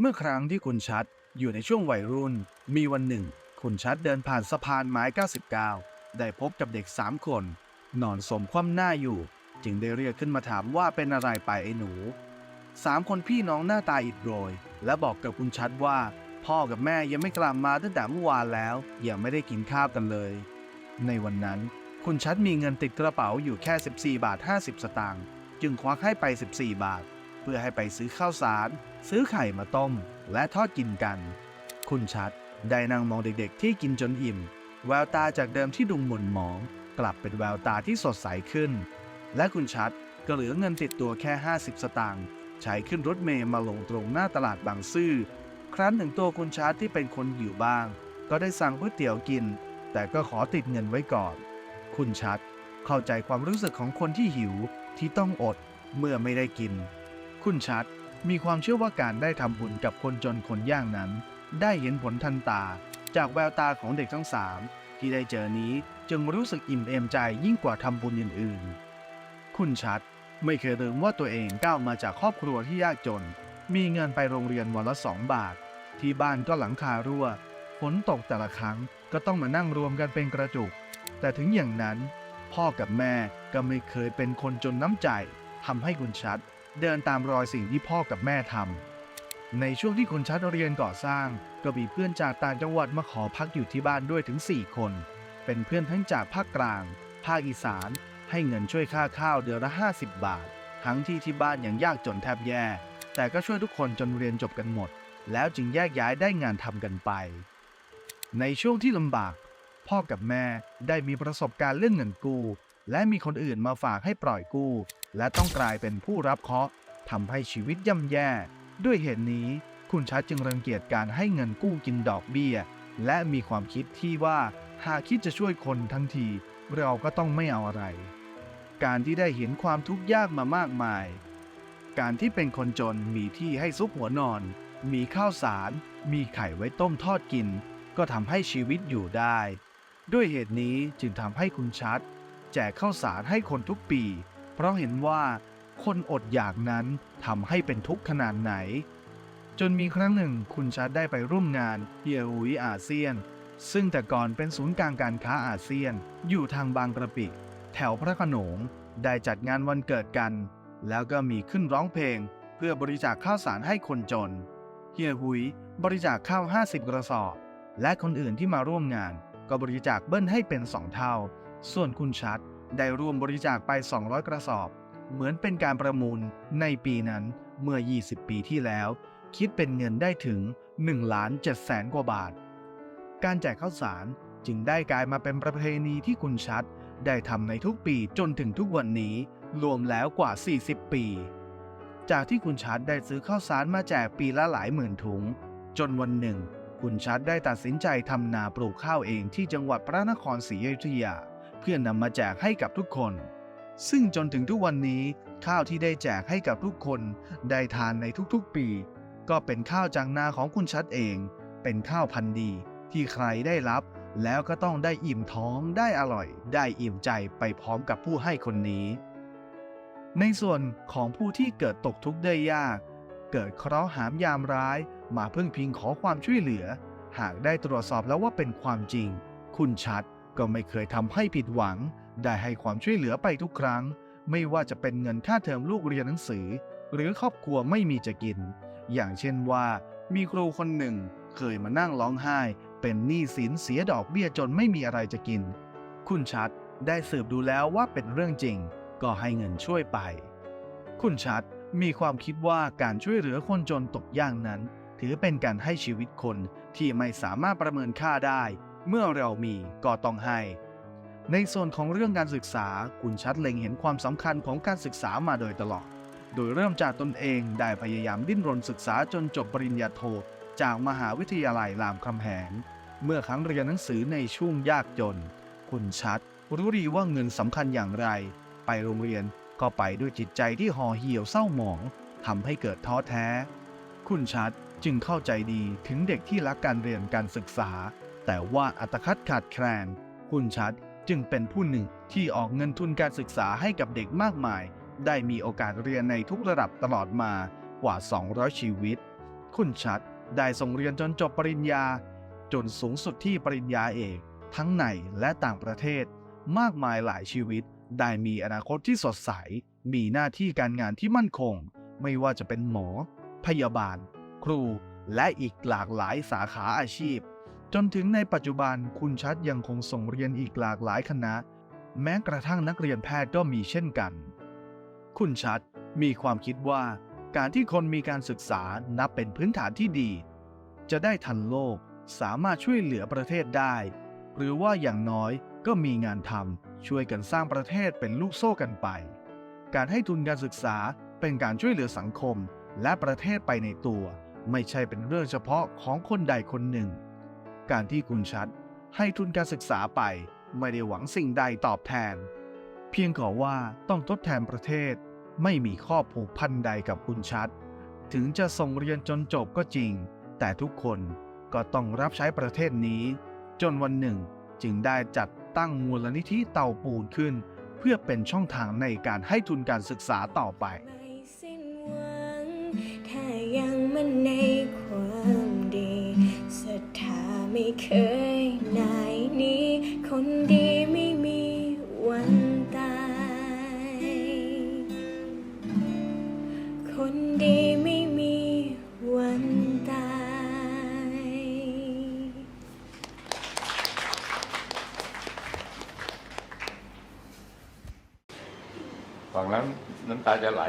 เมื่อครั้งที่คุณชัดอยู่ในช่วงวัยรุ่น มีวันหนึ่ง คุณชัดเดินผ่านสะพานไม้ 99 ได้พบกับเด็ก 3 คน นอนสมคว่ำหน้าอยู่ จึงได้เรียกขึ้นมาถามว่าเป็นอะไรไปไอ้หนูสามคนพี่น้องหน้าตาอิดโรย และบอกกับคุณชัดว่า พ่อกับแม่ยังไม่กลับมาตั้งแต่เมื่อวานแล้ว ยังไม่ได้กินข้าวกันเลย ในวันนั้น คุณชัดมีเงินติดกระเป๋าอยู่แค่ 14 บาท 50 สตางค์จึงควักให้ไป 14 บาท พื่อให้ไปซื้อข้าวสาร ซื้อไข่มาต้ม และทอดกินกัน คุณชัดได้นั่งมองเด็กๆ ที่กินจนอิ่ม แววตาจากเดิมที่ดุงหม่นหมอง กลับเป็นแววตาที่สดใสขึ้น และคุณชัดก็เหลือเงินติดตัวแค่ 50 สตางค์ใช้ขึ้นรถเมล์มาลงตรงหน้าตลาดบางซื่อ ครั้นหนึ่งตัวคุณชัดที่เป็นคนอยู่บ้าง ก็ได้สั่งก๋วยเตี๋ยวกิน แต่ก็ขอติดเงินไว้ก่อน คุณชัดเข้าใจความรู้สึกของคนที่หิวที่ต้องอดเมื่อไม่ได้กิน คุณชัดมีความเชื่อว่าการได้ทำบุญกับคนจนคนยากนั้น ได้เห็นผลทันตา จากแววตาของเด็กทั้งสามที่ได้เจอนี้จึงรู้สึกอิ่มเอมใจยิ่งกว่าทำบุญอื่นๆ คุณชัดไม่เคยลืมว่าตัวเองก้าวมาจากครอบครัวที่ยากจน มีเงินไปโรงเรียนวันละสองบาท ที่บ้านก็หลังคารั่วฝนตกแต่ละครั้งก็ต้องมานั่งรวมกันเป็นกระจุก แต่ถึงอย่างนั้น พ่อกับแม่ก็ไม่เคยเป็นคนจนน้ำใจทำให้คุณชัด เดินตามรอยสิ่งที่พ่อกับแม่ทำในช่วงที่คุณชัดเรียนก่อสร้าง ก็มีเพื่อนจากต่างจังหวัดมาขอพักอยู่ที่บ้านด้วยถึง 4 คน เป็นเพื่อนทั้งจากภาคกลาง ภาคอีสาน ให้เงินช่วยค่าข้าวเดือนละ 50 บาท ทั้งที่ที่บ้านยังยากจนแทบแย่ แต่ก็ช่วยทุกคนจนเรียนจบกันหมด แล้วจึงแยกย้ายได้งานทำกันไป ในช่วงที่ลำบาก พ่อกับแม่ได้มีประสบการณ์เรื่องเงินกู้และมีคนอื่นมาฝากให้ปล่อยกู้ และต้องกลายเป็นผู้รับเคราะห์ทำให้ชีวิตย่ำแย่ ด้วยเหตุนี้ คุณชัดจึงรังเกียจการให้เงินกู้กินดอกเบี้ย และมีความคิดที่ว่าหากคิดจะช่วยคนทั้งที เราก็ต้องไม่เอาอะไร การที่ได้เห็นความทุกข์ยากมามากมาย การที่เป็นคนจนมีที่ให้ซุกหัวนอน มีข้าวสาร มีไข่ไว้ต้มทอดกิน ก็ทำให้ชีวิตอยู่ได้ ด้วยเหตุนี้จึงทำให้คุณชัด แจกข้าวสารให้คนทุกปี เพราะเห็นว่าคนอดอยากนั้นทำให้เป็นทุกข์ขนาดไหน จนมีครั้งหนึ่งคุณชัดได้ไปร่วมงานเฮียหุยอาเซียน ซึ่งแต่ก่อนเป็นศูนย์กลางการค้าอาเซียน อยู่ทางบางกระปิแถวพระขนงได้จัดงานวันเกิดกัน แล้วก็มีขึ้นร้องเพลง เพื่อบริจาคข้าวสารให้คนจนเฮียหุยบริจาคข้าว 50 กระสอบ และคนอื่นที่มาร่วมงาน ก็บริจาคเบิ้ลให้เป็น2เท่า ส่วนคุณชัด ได้ร่วมบริจาคไป 200 กระสอบ เหมือนเป็นการประมูลในปีนั้นเมื่อ 20 ปีที่แล้ว คิดเป็นเงินได้ถึง1ล้าน7แสนกว่าบาท การแจกข้าวสารจึงได้กลายมาเป็นประเพณีที่คุณชัด ได้ทำในทุกปีจนถึงทุกวันนี้ รวมแล้วกว่า 40 ปี จากที่คุณชัดได้ซื้อข้าวสารมาแจกปีละหลายหมื่นถุง จนวันหนึ่ง คุณชัดได้ตัดสินใจทำนาปลูกข้าวเองที่จังหวัดพระนครศรีอยุธยา เพื่อนำมาแจกให้กับทุกคน ซึ่งจนถึงทุกวันนี้ ข้าวที่ได้แจกให้กับทุกคนได้ทานในทุกๆปี ก็เป็นข้าวจากนาของคุณชัดเอง เป็นข้าวพันธุ์ดีที่ใครได้รับ แล้วก็ต้องได้อิ่มท้องได้อร่อย ได้อิ่มใจไปพร้อมกับผู้ให้คนนี้ ในส่วนของผู้ที่เกิดตกทุกข์ได้ยาก เกิดเคราะห์หามยามร้าย มาพึ่งพิงขอความช่วยเหลือ หากได้ตรวจสอบแล้วว่าเป็นความจริง คุณชัด ก็ไม่เคยทำให้ผิดหวัง ได้ให้ความช่วยเหลือไปทุกครั้ง ไม่ว่าจะเป็นเงินค่าเทอมลูกเรียนหนังสือ หรือครอบครัวไม่มีจะกิน อย่างเช่นว่า มีครูคนหนึ่ง เคยมานั่งร้องไห้ เป็นหนี้สินเสียดอกเบี้ยจนไม่มีอะไรจะกิน คุณชัดได้สืบดูแล้วว่าเป็นเรื่องจริง ก็ให้เงินช่วยไป คุณชัดมีความคิดว่าการช่วยเหลือคนจนตกยากนั้น ถือเป็นการให้ชีวิตคนที่ไม่สามารถประเมินค่าได้ เมื่อเรามีก็ต้องให้ ในส่วนของเรื่องการศึกษาคุณชัดเล็งเห็นความสำคัญของการศึกษามาโดยตลอด โดยเริ่มจากตนเองได้พยายามดิ้นรนศึกษาจนจบปริญญาโท จากมหาวิทยาลัยรามคำแหง เมื่อครั้งเรียนหนังสือในช่วงยากจน คุณชัด รู้ดีว่าเงินสำคัญอย่างไร ไปโรงเรียนก็ไปด้วยจิตใจที่ห่อเหี่ยวเศร้าหมองทำให้เกิดท้อแท้ คุณชัดจึงเข้าใจดีถึงเด็กที่รักการเรียนการศึกษา แต่ว่าอัตคัดขาดแคลน คุณชัดจึงเป็นผู้หนึ่งที่ออกเงินทุนการศึกษาให้กับเด็กมากมาย ได้มีโอกาสเรียนในทุกระดับตลอดมากว่า 200 ชีวิต คุณชัดได้ส่งเรียนจนจบปริญญา จนสูงสุดที่ปริญญาเอกทั้งในและต่างประเทศ มากมายหลายชีวิต ได้มีอนาคตที่สดใส มีหน้าที่การงานที่มั่นคง ไม่ว่าจะเป็นหมอ พยาบาล ครู และอีกหลากหลายสาขาอาชีพ จนถึงในปัจจุบันคุณชัดยังคงส่งเรียนอีกหลากหลายคณะ แม้กระทั่งนักเรียนแพทย์ก็มีเช่นกัน คุณชัดมีความคิดว่า การที่คนมีการศึกษานับเป็นพื้นฐานที่ดี จะได้ทันโลกสามารถช่วยเหลือประเทศได้ หรือว่าอย่างน้อยก็มีงานทำช่วยกันสร้างประเทศเป็นลูกโซ่กันไป การให้ทุนการศึกษาเป็นการช่วยเหลือสังคมและประเทศไปในตัว ไม่ใช่เป็นเรื่องเฉพาะของคนใดคนหนึ่ง การที่คุณชัดให้ทุนการศึกษาไปไม่ได้หวังสิ่งใดตอบแทน เพียงขอว่าต้องทดแทนประเทศ ไม่มีข้อผูกพันใดกับคุณชัด ถึงจะส่งเรียนจนจบก็จริง แต่ทุกคนก็ต้องรับใช้ประเทศนี้ จนวันหนึ่งจึงได้จัดตั้งมูลนิธิเต่าปูนขึ้น เพื่อเป็นช่องทางในการให้ทุนการศึกษาต่อไป ไม่เคยนายนี้ คนดีไม่มีวันตาย คนดีไม่มีวันตาย ฟังแล้วน้ำตาจะไหล